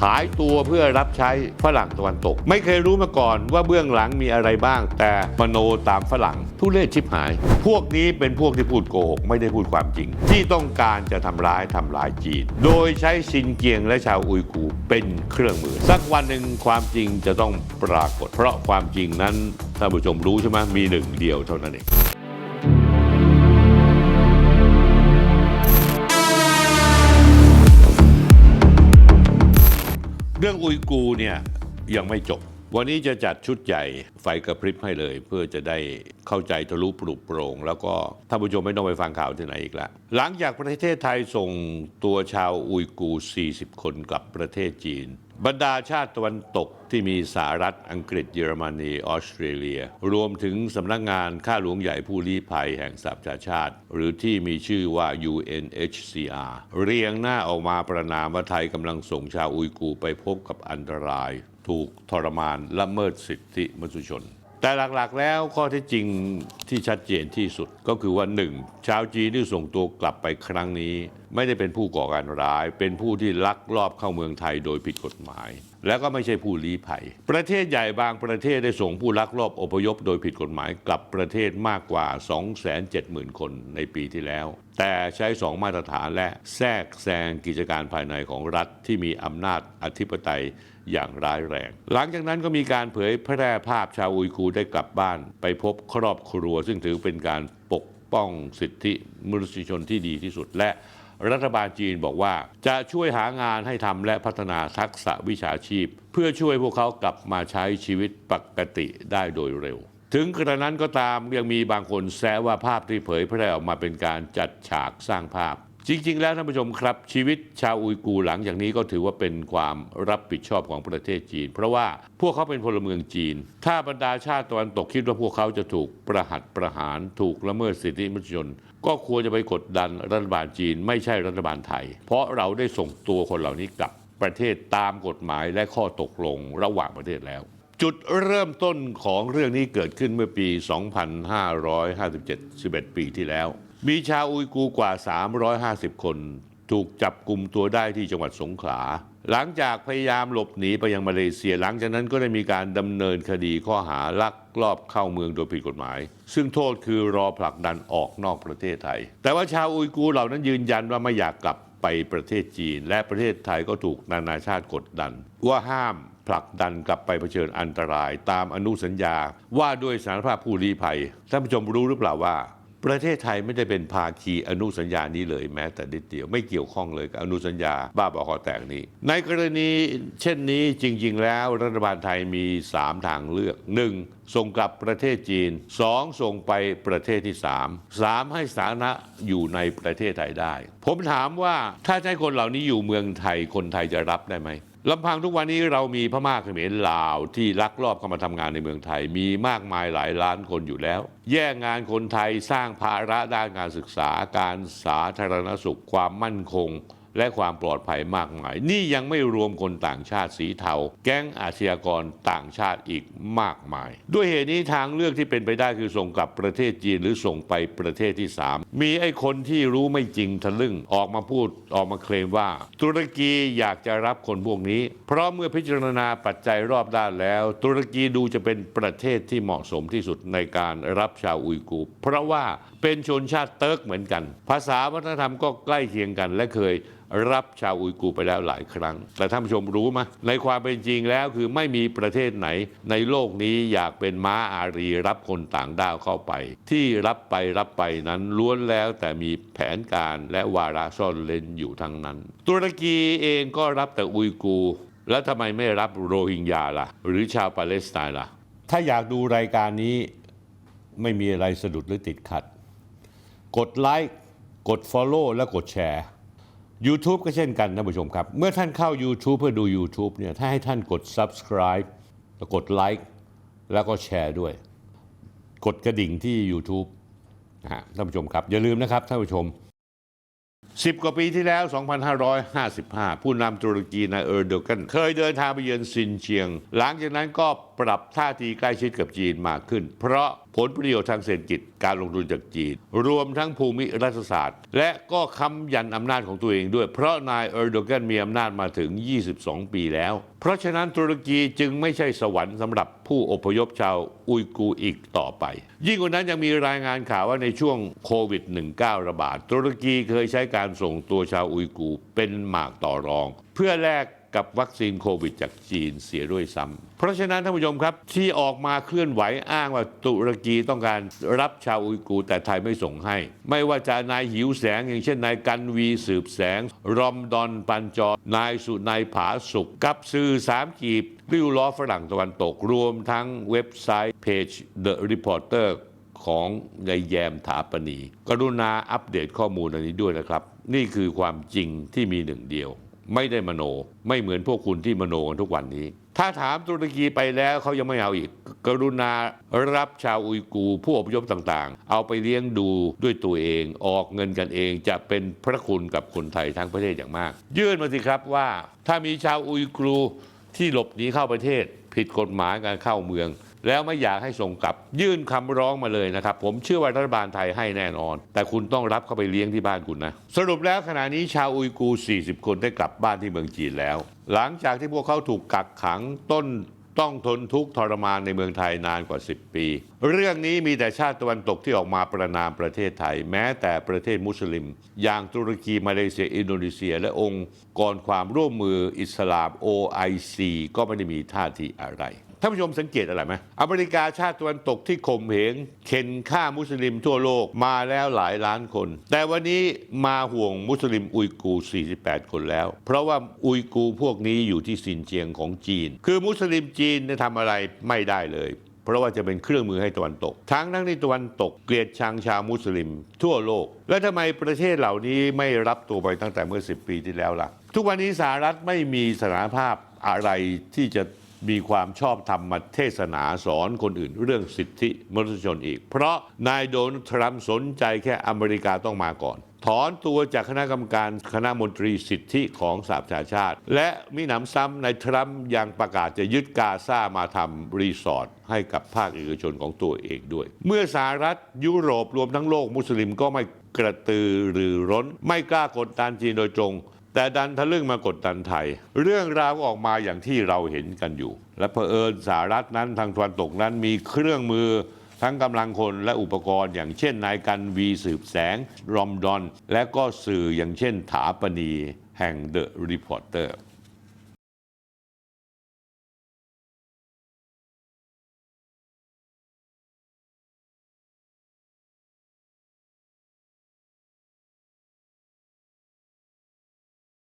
ขายตัวเพื่อรับใช้ฝรั่งตะวันตก ไม่เคยรู้มาก่อนว่าเบื้องหลังมีอะไรบ้าง แต่มโนตามฝรั่งทุเรศชิบหาย พวกนี้เป็นพวกที่พูดโกหก ไม่ได้พูดความจริง ที่ต้องการจะทำร้ายทำลายจีน โดยใช้ซินเกียงและชาวอุยกูร์เป็นเครื่องมือ สักวันหนึ่งความจริงจะต้องปรากฏ เพราะความจริงนั้นท่านผู้ชมรู้ใช่ไหมมีหนึ่งเดียวเท่านั้นเอง เรื่องอุยกูเนี่ยยังไม่จบ วันนี้จะจัดชุดใหญ่ไฟกระพริบให้เลยเพื่อจะได้ เข้าใจทะลุปลุกโปร่ง แล้วก็ท่านผู้ชมไม่ต้องไปฟังข่าวที่ไหนอีกแล้วหลังจากประเทศไทยส่งตัวชาวอุยกูร์40 คนกลับประเทศจีนบรรดาชาติตะวันตกที่มีสหรัฐอังกฤษเยอรมนีออสเตรเลีย รวมถึงสำนักงานข้าหลวงใหญ่ผู้ลี้ภัยแห่งสหประชาชาติ หรือที่มีชื่อว่า UNHCR เรียงหน้าออกมาประนามว่าไทยกำลังส่งชาวอุยกูร์ไปพบกับอันตราย ถูกทรมานละเมิดสิทธิมนุษยชน แต่หลักๆแล้วข้อที่จริงที่ชัดเจนที่สุดก็คือว่าหนึ่งชาวจีนที่ส่งตัวกลับไปครั้งนี้ ไม่ได้เป็นผู้ก่อการร้าย เป็นผู้ที่ลักลอบเข้าเมืองไทยโดยผิดกฎหมาย แล้วก็ไม่ใช่ผู้ลี้ภัย ประเทศใหญ่บางประเทศได้ส่งผู้ลักลอบอพยพโดยผิดกฎหมายกลับประเทศมากกว่า 270,000 คนในปีที่แล้ว แต่ใช้สองมาตรฐานและแทรกแซงกิจการภายในของรัฐที่มีอำนาจอธิปไตยอย่างร้ายแรง หลังจากนั้นก็มีการเผยแพร่ภาพชาวอุยกูร์ได้กลับบ้าน ไปพบครอบครัว ซึ่งถือเป็นการปกป้องสิทธิมนุษยชนที่ดีที่สุดและ รัฐบาลจีนบอกว่า จะช่วยหางานให้ทำและพัฒนาทักษะวิชาชีพ เพื่อช่วยพวกเขากลับมาใช้ชีวิตปกติได้โดยเร็ว ถึงกระนั้นก็ตามยังมีบางคนแซวว่าภาพที่เผยแพร่ออกมาเป็นการจัดฉากสร้างภาพ จริง ๆ แล้วท่านผู้ชมครับ ชีวิตชาวอุยกูร์หลังจากนี้ก็ถือว่าเป็นความรับผิดชอบของประเทศจีน เพราะว่าพวกเขาเป็นพลเมืองจีน ถ้าบรรดาชาติตะวันตกคิดว่าพวกเขาจะถูกประหัตประหารถูกละเมิดสิทธิมนุษยชน ก็ควรจะไปกดดันรัฐบาลจีน ไม่ใช่รัฐบาลไทย เพราะเราได้ส่งตัวคนเหล่านี้กลับประเทศตามกฎหมายและข้อตกลงระหว่างประเทศแล้วจุดเริ่มต้นของเรื่องนี้เกิดขึ้นเมื่อปี 2557 11 ปีที่แล้ว มีชาวอุยกูร์กว่า 350 คน ถูกจับกลุ่มตัวได้ที่จังหวัดสงขลา หลังจากพยายามหลบหนีไปยังมาเลเซีย หลังจากนั้นก็ได้มีการดำเนินคดีข้อหาลักลอบเข้าเมืองโดยผิดกฎหมาย ซึ่งโทษคือรอผลักดันออกนอกประเทศไทย แต่ว่าชาวอุยกูร์เหล่านั้นยืนยันว่าไม่อยากกลับไปประเทศจีน และประเทศไทยก็ถูกนานาชาติกดดัน ว่าห้ามผลักดันกลับไปเผชิญอันตราย ตามอนุสัญญาว่าด้วยสารภาพผู้ลี้ภัยท่านผู้ชมรู้หรือเปล่าว่า ประเทศไทยไม่ได้เป็นภาคีอนุสัญญานี้เลยแม้แต่นิดเดียวไม่เกี่ยวข้องเลยกับอนุสัญญาบ้าบอคอแตกนี้ ในกรณีเช่นนี้จริง ๆ แล้วรัฐบาลไทยมี 3 ทางเลือก 1. ส่งกลับประเทศจีน 2. ส่งไปประเทศที่ 3 3. ให้สาธารณะอยู่ในประเทศไทยได้ ผมถามว่าถ้าใช้คนเหล่านี้อยู่เมืองไทยคนไทยจะรับได้ไหมลำพังทุกวันนี้เรามีพม่าเขมรลาว ที่ลักลอบเข้ามาทำงานในเมืองไทย มีมากมายหลายล้านคนอยู่แล้ว แย่งงานคนไทยสร้างภาระด้านการศึกษา การสาธารณสุขความมั่นคง และความปลอดภัยมากมาย นี่ยังไม่รวมคนต่างชาติสีเทา แก๊งอาชญากรต่างชาติอีกมากมาย ด้วยเหตุนี้ทางเลือกที่เป็นไปได้คือส่งกลับประเทศจีนหรือส่งไปประเทศที่ 3 มีไอ้คนที่รู้ไม่จริงทะลึ่งออกมาพูดออกมาเคลมว่า ตุรกีอยากจะรับคนพวกนี้ เพราะเมื่อพิจารณาปัจจัยรอบด้านแล้ว ตุรกีดูจะเป็นประเทศที่เหมาะสมที่สุดในการรับชาวอุยกูร์เพราะว่าเป็นชนชาติเติร์กเหมือนกัน ภาษาวัฒนธรรมก็ใกล้เคียงกันและเคยรับชาวอุยกูร์ไปแล้วหลายครั้ง แต่ท่านผู้ชมรู้ไหมในความเป็นจริงแล้วคือไม่มีประเทศไหน ในโลกนี้อยากเป็นม้าอารีรับคนต่างด้าวเข้าไป ที่รับไปรับไปนั้นล้วนแล้วแต่มีแผนการและวาระซ่อนเร้นอยู่ทั้งนั้น ตุรกีเองก็รับแต่อุยกูร์แล้วทำไมไม่รับโรฮิงญาล่ะ หรือชาวปาเลสไตน์ล่ะ ถ้าอยากดูรายการนี้ไม่มีอะไรสะดุดหรือติดขัด กดไลค์กด Follow และกดแชร์ YouTube ก็เช่นกันท่านผู้ชมครับ เมื่อท่านเข้า YouTube เพื่อดู YouTube เนี่ยถ้าให้ท่านกด Subscribe แล้วกดไลค์แล้วก็แชร์ด้วย กดกระดิ่งที่ YouTube นะฮะท่านผู้ชมครับ อย่าลืมนะครับท่านผู้ชม 10 กว่าปีที่แล้ว 2,555 ผู้นำตุรกีนายเออร์โดกัน เคยเดินทางไปเยือนซินเจียง หลังจากนั้นก็ ปรับท่าทีใกล้ชิดกับจีนมากขึ้น เพราะผลประโยชน์ทางเศรษฐกิจการลงทุนจากจีน รวมทั้งภูมิรัฐศาสตร์ และก็ค้ำยันอำนาจของตัวเองด้วย เพราะนายเออร์โดกันมีอำนาจมาถึง 22 ปีแล้ว เพราะฉะนั้นตุรกีจึงไม่ใช่สวรรค์สำหรับผู้อพยพชาวอุยกูร์อีกต่อไป ยิ่งกว่านั้นยังมีรายงานข่าวว่าในช่วงโควิด -19 ระบาดตุรกีเคยใช้การส่งตัวชาวอุยกูร์เป็นหมากต่อรอง เพื่อแลก กับวัคซีนโควิดจากจีนเสียด้วยซ้ำเพราะฉะนั้นท่านผู้ชมครับ ที่ออกมาเคลื่อนไหวอ้างว่าตุรกีต้องการรับชาวอุยกูร์แต่ไทยไม่ส่งให้ ไม่ว่าจะนายหิวแสง อย่างเช่นนายกันวีสืบแสง รอมดอนปันจอ นายสุนายผาสุกกับสื่อสามกีบริ้วล้อฝรั่งตะวันตกรวมทั้งเว็บไซต์เพจ The Reporter ของนายแยมถาปณี กรุณาอัปเดตข้อมูลอันนี้ด้วยนะครับ นี่คือความจริงที่มีหนึ่งเดียว ไม่ได้มโน ไม่เหมือนพวกคุณที่มโนกันทุกวันนี้ ถ้าถามตุรกีไปแล้วเขายังไม่เอาอีก กรุณารับชาวอุยกูร์ผู้อพยพต่างๆ เอาไปเลี้ยงดูด้วยตัวเอง ออกเงินกันเองจะเป็นพระคุณกับคนไทยทั้งประเทศอย่างมาก ยื่นมาสิครับว่าถ้ามีชาวอุยกูร์ที่หลบหนีเข้าประเทศ ผิดกฎหมายการเข้าเมือง แล้วไม่อยากให้ส่งกลับ ยื่นคำร้องมาเลยนะครับ ผมเชื่อว่ารัฐบาลไทยให้แน่นอน แต่คุณต้องรับเข้าไปเลี้ยงที่บ้านคุณนะ สรุปแล้วขณะนี้ชาวอุยกูร์40 คนได้กลับบ้านที่เมืองจีนแล้ว หลังจากที่พวกเขาถูกกักขังต้นต้องทนทุกข์ทรมานในเมืองไทยนานกว่า 10 ปี เรื่องนี้มีแต่ชาติตะวันตกที่ออกมาประนามประเทศไทย แม้แต่ประเทศมุสลิม อย่างตุรกีมาเลเซีย อินโดนีเซีย และองค์กรความร่วมมืออิสลาม OIC ก็ไม่ได้มีท่าทีอะไร ท่านผู้ชมสังเกตอะไรไหมอเมริกาชาติตะวันตกที่ข่มเหงเข็นฆ่ามุสลิมทั่วโลกมาแล้วหลายล้านคน แต่วันนี้มาห่วงมุสลิมอุยกูร์48 คนแล้ว เพราะว่าอุยกูร์พวกนี้อยู่ที่ซินเจียงของจีน คือมุสลิมจีนเนี่ยทำอะไรไม่ได้เลยเพราะว่าจะเป็นเครื่องมือให้ตะวันตก ทั้งทั้งที่ตะวันตกเกลียดชังชาวมุสลิม ทั่วโลก แล้วทำไมประเทศเหล่านี้ไม่รับตัวไปตั้งแต่เมื่อ 10 ปีที่แล้วล่ะ ทุกวันนี้สหรัฐไม่มีสถานภาพอะไรที่จะ มีความชอบธรรมมาเทศนาสอนคนอื่นเรื่องสิทธิมนุษยชนอีก เพราะนายโดนทรัมป์สนใจแค่อเมริกาต้องมาก่อน ถอนตัวจากคณะกรรมการคณะมนตรีสิทธิของสหประชาชาติ และมิหนำซ้ำนายทรัมป์ยังประกาศจะยึดกาซามาทำรีสอร์ทให้กับภาคเอกชนของตัวเองด้วย เมื่อสหรัฐยุโรปรวมทั้งโลกมุสลิมก็ไม่กระตือรือร้น ไม่กล้ากดดันจีนโดยตรง แต่ดันทะลึ่งมากดดันไทย เรื่องราวก็ออกมาอย่างที่เราเห็นกันอยู่ และเผอิญสหรัฐนั้นทางตะวันตกนั้นมีเครื่องมือทั้งกำลังคนและอุปกรณ์ อย่างเช่นนายกันวีสืบแสง รอมดอน และก็สื่ออย่างเช่นถาปณีแห่งเดอะรีพอร์เตอร์